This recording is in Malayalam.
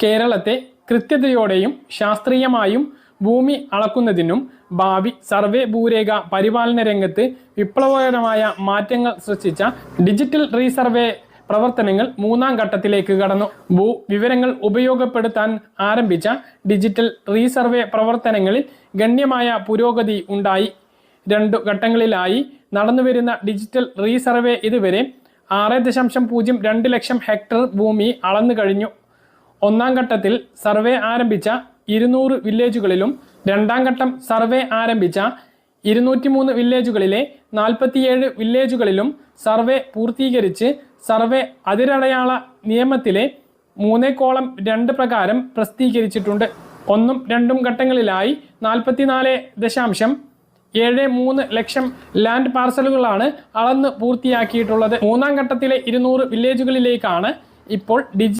കേരളത്തെ കൃത്യതയോടെയും ശാസ്ത്രീയമായും ഭൂമി അളക്കുന്നതിനും ഭാവി സർവേ ഭൂരേഖ പരിപാലന രംഗത്ത് വിപ്ലവകരമായ മാറ്റങ്ങൾ സൃഷ്ടിച്ച ഡിജിറ്റൽ റീസർവേ പ്രവർത്തനങ്ങൾ മൂന്നാം ഘട്ടത്തിലേക്ക് കടന്നു. ഭൂ വിവരങ്ങൾ ഉപയോഗപ്പെടുത്താൻ ആരംഭിച്ച ഡിജിറ്റൽ റീസർവേ പ്രവർത്തനങ്ങളിൽ ഗണ്യമായ പുരോഗതി ഉണ്ടായി. രണ്ടു ഘട്ടങ്ങളിലായി നടന്നുവരുന്ന ഡിജിറ്റൽ റീസർവേ ഇതുവരെ ആറ് ദശാംശം പൂജ്യം രണ്ട് ലക്ഷം ഹെക്ടർ ഭൂമി അളന്നു കഴിഞ്ഞു. ഒന്നാം ഘട്ടത്തിൽ സർവേ ആരംഭിച്ച ഇരുന്നൂറ് വില്ലേജുകളിലും രണ്ടാം ഘട്ടം സർവേ ആരംഭിച്ച ഇരുന്നൂറ്റി മൂന്ന് വില്ലേജുകളിലെ നാൽപ്പത്തിയേഴ് വില്ലേജുകളിലും സർവേ പൂർത്തീകരിച്ച് സർവേ അതിരടയാള നിയമത്തിലെ മൂന്നേ കോളം രണ്ട് പ്രകാരം പ്രസിദ്ധീകരിച്ചിട്ടുണ്ട്. ഒന്നും രണ്ടും ഘട്ടങ്ങളിലായി നാൽപ്പത്തിനാല് ദശാംശം ഏഴ് മൂന്ന് ലക്ഷം ലാൻഡ് പാർസലുകളാണ് അളന്ന് പൂർത്തിയാക്കിയിട്ടുള്ളത്. മൂന്നാം ഘട്ടത്തിലെ ഇരുന്നൂറ് വില്ലേജുകളിലേക്കാണ് ഇപ്പോൾ ഡിജി